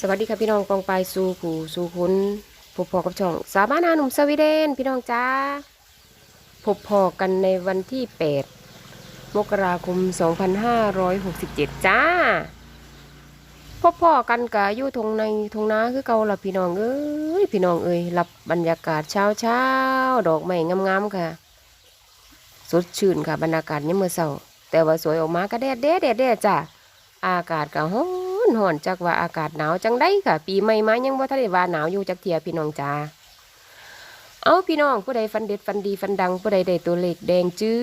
สวัสดีค่ะพี่น้องกองปสู่ผู้สู่คุณพบพอกับช่อง สาบานาหนุ่มสวีเดน พี่น้องจ้าพบพอกันในวันที่ 8 มกราคม 2567 จ้า พบพอกันกะอยู่ทงในทงนาคือเก่าละพี่น้องเอ้ยพี่น้องเอ้ยรับบรรยากาศเช้าเช้าดอกไม้งามๆค่ะ สดชื่นค่ะบรรยากาศเนี่ยามมื่อเช้าแต่ว่าสวยออกมาก็แดดแดดแดดแดดจ้าอากาศก็ร้อน ร้อนจักว่าอากาศหนาวจังได้ค่ะ ปีใหม่มายังบ่ทันได้ว่าหนาวอยู่จักเทียพี่น้องจ้าเอาพี่น้องผู้ใดฟันเด็ดฟันดีฟันดังผู้ใดได้ตัวเลขแดงจึ้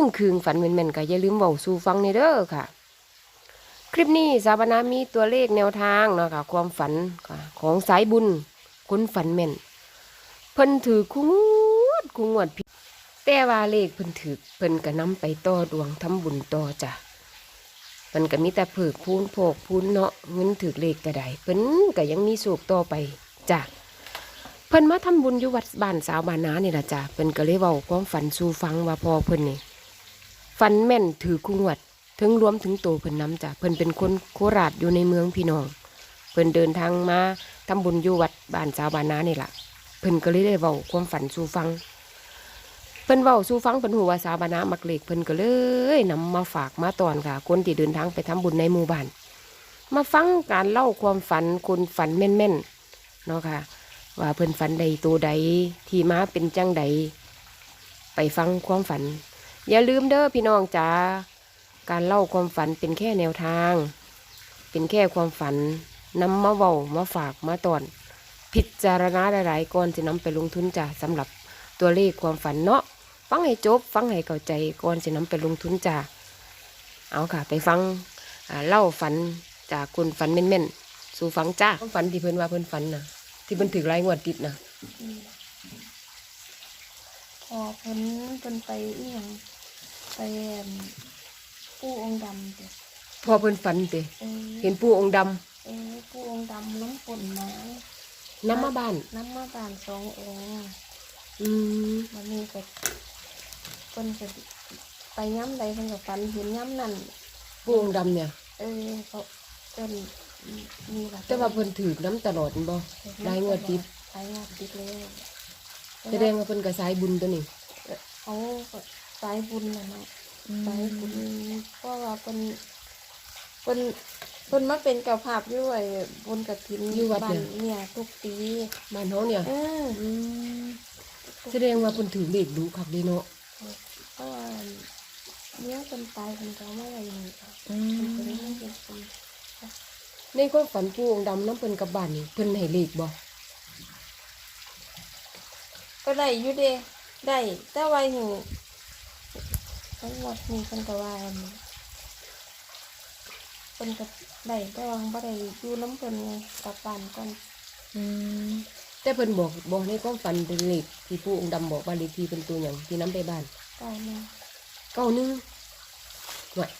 งคืงฝันแม่นๆก็อย่าลืมเว้าสู่ฟังในเด้อค่ะ คลิปนี้สาบานามีตัวเลขแนวทางเนาะค่ะ ความฝันของสายบุญคนฝันแม่นเพิ่นถือคุ้งวดคุ้งวดพี่แต่ว่าเลขเพิ่นถือเพิ่นก็นำไปต่อดวงทำบุญต่อจ้ะ มันก็มีแต่ผือกพูนโผกพูนเนาะเงินถือเลขก็ไดเพิ่นก็ยังมีสูกต่อไปจ้ะเพิ่นมาทำบุญอยู่วัดบ้านสาวบ้านนานี่ล่ะจ้ะเพิ่นก็เลยเว้าความฝันสู่ฟังว่าพอเพิ่นนี่ฝันแม่นถือคุงวัดถึงรวมถึงโตเพิ่นนํจ้ะเพิ่นเป็นคนโคราชอยู่ในเมืองพี่น้อง เพิ่นเดินทางมาทำบุญอยู่วัดบ้านสาวบ้านนานี่ล่ะเพิ่นก็เลยได้เว้าความฝันสู่ฟัง เพิ่นเว้าสู่ฟังเพิ่นหูว่าสาบานามักเล็กเพิ่นก็เลยนำมาฝากมาตอนค่ะ คนที่เดินทางไปทำบุญในหมู่บ้านมาฟังการเล่าความฝันคนฝันแม่นๆเนาะค่ะ ว่าเพิ่นฝันใดตัวใดที่มาเป็นจังใดไปฟังความฝัน อย่าลืมเด้อพี่น้องจ๋าการเล่าความฝันเป็นแค่แนวทาง เป็นแค่ความฝันนำมาเว้ามาฝากมาตอน พิจารณาหลายๆก่อนจะนำไปลงทุนจ้ะสำหรับตัวเลขความฝันเนาะ ฟังให้จบ ฟังให้เข้าใจก่อนจะนำไปลงทุนจ้าเอาค่ะ ไปฟังอ่าเล่าฝันจากคนฝันแม่นๆสู่ฟังจ้าความฝันที่เพิ่นว่าเพิ่นฝันน่ะ ที่เพิ่นถือรายงวดติดน่ะพอเพิ่นเพิ่นไปอีหยังไปอั่นปู่องค์ดำเด้อพอเพิ่นฝันเตเออเห็นปู่องค์ดำเออปู่องค์ดำล้มฝนมาน้ำมาบ้านน้ำมาบานสององค์อืมมันนี่ก็เพิ่นก็ไปย้ำใดเพิ่นก็ฝันเห็นย้ำนั่นปู่องค์ดำเนี่ย เออเขาเพิ่นมีล่ะแต่ว่าเพิ่นถือน้ำตลอดบ่รายงวดติดรายงวดติดแล้วแสดงว่าเพิ่นก็สายบุญตัวนี้ เขาก็สายบุญน่ะเนาะ ไปบุญเพราะว่าเป็นเป็นเป็นมาเป็นเจ้าภาพอยู่ไอ้บนกระถินบ้านเนี่ยทุกปีบ้านเฮาเนี่ย เอออืมแสดงว่าเพิ่นถือเลขดูคักเดีเนาะ เพราะว่าเนี่ยคนตายคนเขาไม่อะไรอย่างนี้ค่ะอืคนมนี้ไม่เป็นคนในความฝันปู่องค์ดำน้ำเพิ่นกับบ้านนี่เพิ่นให้เลขบ่ก็ได้อยู่เด้ได้แต่ว่าหนูทั้งหมดมีคนก็ว่าอันนี้คนก็ได้แต่ว่าบ่ได้อยู่น้ำเพิ่นไงกลับบ้านก่อนแต่เพิ่นบอกบอกในความฝันเป็นเลขที่ปู่องค์ดำบอกว่าเลขที่เป็นตัวอย่างที่น้ำไปบ้าน ได้มาเก้าหนึ่งหน่วย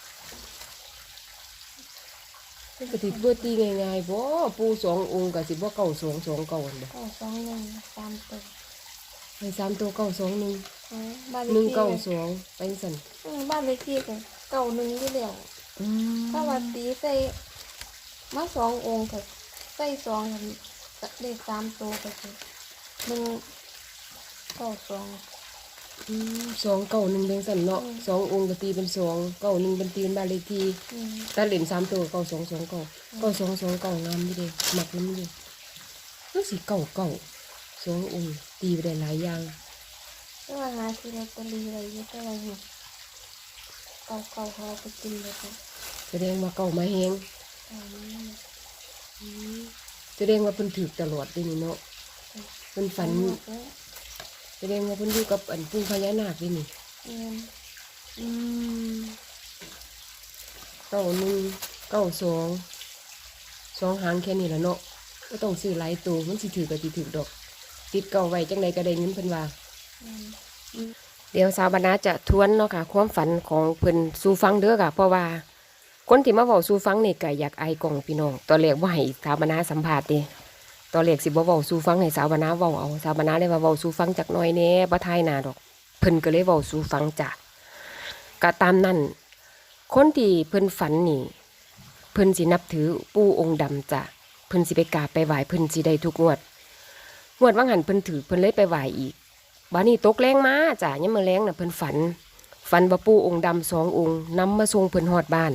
มันก็สิเบิดตีง่ายๆบ่ปู่สององค์ก็สิบ่เก้าสองสองเก้าหั่นบ่ก็สองหนึ่งสามตัวให้สามตัวเก้าสองหนึ่งเออบ้านเลหนึ่ขงที่เก้าก็สองไปสั่นอืมบ้านเลขที่ก็เก่าหนึ่งอยู่แล้วอืมถ้าว่าตีใส่มาสององค์ก็ใส่สองกันเลขสามตัวก็คือหนึ่งเก้าสองอืม สองเก้าหนึ่งเป็นสั่นเนาะอืมสององค์ก็ตีเป็นสองเก้าหนึ่งเป็นตีเป็นบ้านเลขที่อืมถ้าเหรียญสามตัวเก้าสองสองเก้าเก้าสองสองเก้างามอยู่เด้หมักน้ำอยู่ก็สิเก้าเก้าสององค์ตีไปได้หลายอย่างแต่ว่าหาซื้อลอตเตอรี่อะไรอยู่แต่ว่าหนูเก่าเก่าเขาเอาไปกินเลยค่ะแสดงว่าเก้ามาแหงอันนี้แสดงว่าเพิ่นถือตลอดเด้นี่เนาะเพิ่นฝันหมด แล้วแสดงว่าเพิ่นอยู่กับอันปู่พญานาคเด้นี่เงินอืมเก้าหนึ่งเก้าสองสองหางแค่นี้ละเนาะก็ต้องซื้อหลายตัวมันสิถือก็สิถือดอก ติดเก่าไว้จังใดก็ได้เงินเพิ่นว่าเงินเดี๋ยวสาวบรรณาจะทวนเนาะค่ะความฝันของเพิ่นสู่ฟังเด้อค่ะ เพราะว่า คนที่มาเว้าสู่ฟังนี่ก็อยากอายกล่องพี่น้องตอนแรกว่าให้สาวบรรณาสัมภาษณ์ดิ ตอนแรกสิบ่เว้าสู่ฟังให้สาวบรรณาเว้าเอาสาวบรรณาเลยว่าเว้าสู่ฟังจักน่อยแน่บ่ทายหน้าดอก เพิ่นก็เลยเว้าสู่ฟังจ้ะก็ตามนั้นคนที่เพิ่นฝันนี่ เพิ่นสินับถือปู่องค์ดำจ้ะเพิ่นสิไปกราบไปไหว้เพิ่นสิได้ทุกงวดงวดว่างหันเพิ่นถือเพิ่นเลยไปไหว้อีกบ้านี้ตกแรงมาจ้ะยังมาแรงน่ะเพิ่นฝัน ฝันว่าปู่องค์ดำสององค์นำมาส่งเพิ่นฮอดบ้าน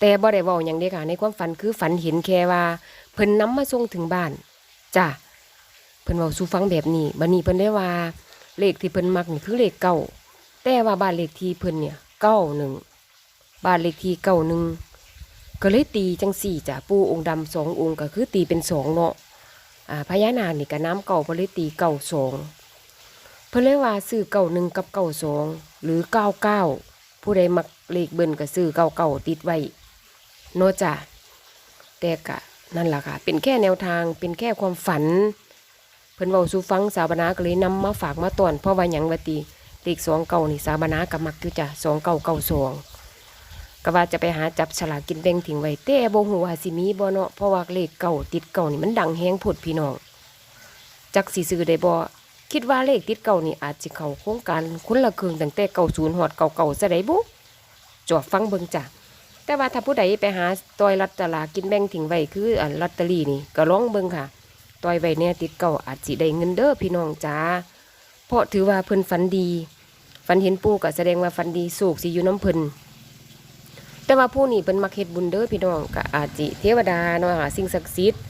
แต่บ่ได้เว้าหยังเด้ค่ะ ในความฝันคือฝันเห็นแค่ว่าเพิ่นนำมาส่งถึงบ้านจ้ะเพิ่นเว้าสู่ฟังแบบนี้บัดนี้เพิ่นได้ว่าเลขที่เพิ่นมักนี่คือเลขเก้าแต่ว่าบ้านเลขที่เพิ่นเนี่ยเก้าหนึ่งบ้านเลขที่เก้าหนึ่งก็เลยตีจังสี่จ้ะปูองค์ดำสององค์ก็คือตีเป็นสองเนาะอ่าพญานาคนี่ก็น้ำเก่าเพิ่นเลยตีเก้าสองเพิ่นเลยว่าซื้อเก้าหนึ่งกับเก้าสองหรือเก้าเก้าผู้ใดมักเลขเบิ่นก็ซื้อเก้าเก้าติดไว้ เนาะจ้ะแต่กะนั่นแหละค่ะ เป็นแค่แนวทาง เป็นแค่ความฝัน เพิ่นเว้าสู่ฟังสาวบนาก็เลยนำมาฝากมาตอนเพราะว่าหยังวติเลขสองเก่านี่สาวบนากับมักอยู่จ้ะสองเก่าเก่าสองก็ว่าจะไปหาจับฉลากกินแบ่งทิ้งไว้แต่บ่ฮู้ว่าสิมีบ่เนาะเพราะว่าเลขเก่าติดเก่านี่มันดังแฮงโพดพี่น้องจักสิซื้อได้บ่คิดว่าเลขติดเก่านี่อาจสิเข้าโครงการคนละครึ่งตั้งแต่90ฮอดเก่าๆซะได้บุจอฟังเบิ่งจ้ะ แต่ว่าถ้าผู้ใดไปหาตอยลอตตอรี่กินแบ่งทิ้งไว้คืออันลอตเตอรี่นี่ก็ลองเบิ่งค่ะต่อยไว้เนี่ยติดเก่าอาจสิได้เงินเด้อพี่น้องจ้าเพราะถือว่าเพิ่นฝันดีฝันเห็นปู่ก็แสดงว่าฝันดีสูกสิอยู่น้ำเพิ่นแต่ว่าผู้นี้เพิ่นมักเฮ็ดบุญเด้อพี่น้องก็อาจสิเทวดาเนาะหาสิ่งศักดิ์สิทธิ์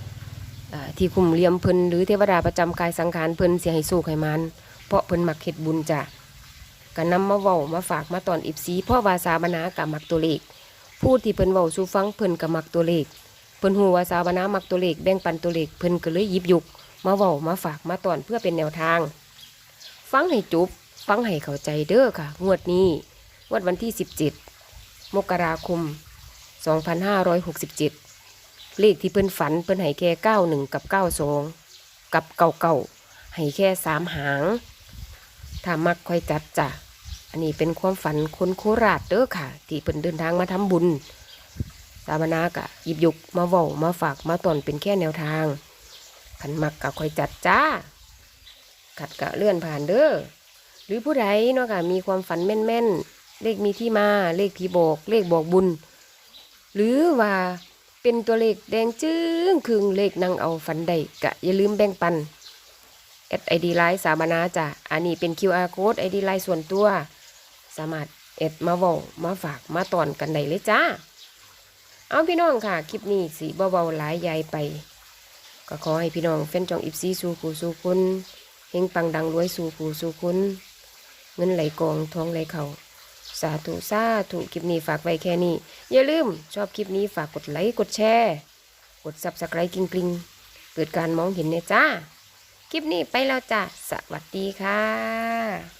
ที่คุมเลียมเพิ่นหรือเทวดาประจำกายสังขารเพิ่นเสิให้สูกให้มันเพราะเพิ่นมักเฮ็ดบุญจ้ะก็นำมาเว้ามาฝากมาตอนอิบซีเพราะวาสาบนากับมักตัวเลข ผู้ที่เพิ่นเว้าสู่ฟังเพิ่นก็มักตัวเลข เพิ่นฮู้ว่าสาวบานามักตัวเลขแบ่งปันตัวเลขเพิ่นก็เลยหยิบยุกมาเว้ามาฝากมาตอนเพื่อเป็นแนวทาง ฟังให้จบฟังให้เข้าใจเด้อค่ะ งวดนี้งวดวันที่ 17 มกราคม 2567 เลขที่เพิ่นฝันเพิ่นให้แค่91 กับ 92 กับเก่าๆให้แค่สามหาง ถ้ามักค่อยจัดจ้ะ อันนี้เป็นความฝันคนโคราชเด้อค่ะ ที่เพิ่นเดินทางมาทำบุญ สามนากะหยิบยุกมาเว้ามาฝากมาตอนเป็นแค่แนวทางขันมักกะคอยจัดจ้า ขัดกะเลื่อนผ่านเด้อหรือผู้ใดเนาะค่ะมีความฝันแม่นๆ เลขมีที่มาเลขผีบอกเลขบอกบุญ หรือว่าเป็นตัวเลขแดงจึ้งคืงเลขนางเอาฝันใดกะอย่าลืมแบ่งปันแอดไอดีไลน์สามนาจ้ะ อันนี้เป็น QR code ไอดีไลน์ส่วนตัว สามารถแอดมาเว้ามาฝากมาตอนกันได้เลยจ้า เอาพี่น้องค่ะ คลิปนี้สีเบาๆหลายใหญ่ไป ก็ขอให้พี่น้องแฟนจองอิฟซีสู่กูสู่คุณเฮงปังดังรวยสู่กูสู่คุณเงินไหลกองทองไหลเขาสาธุสาธุคลิปนี้ฝากไว้แค่นี้ อย่าลืมชอบคลิปนี้ฝากกดไลค์กดแชร์ กดซับสไครต์กริงๆเกิดการมองเห็นเนี่ยจ้า คลิปนี้ไปแล้วจ้าสวัสดีค่ะ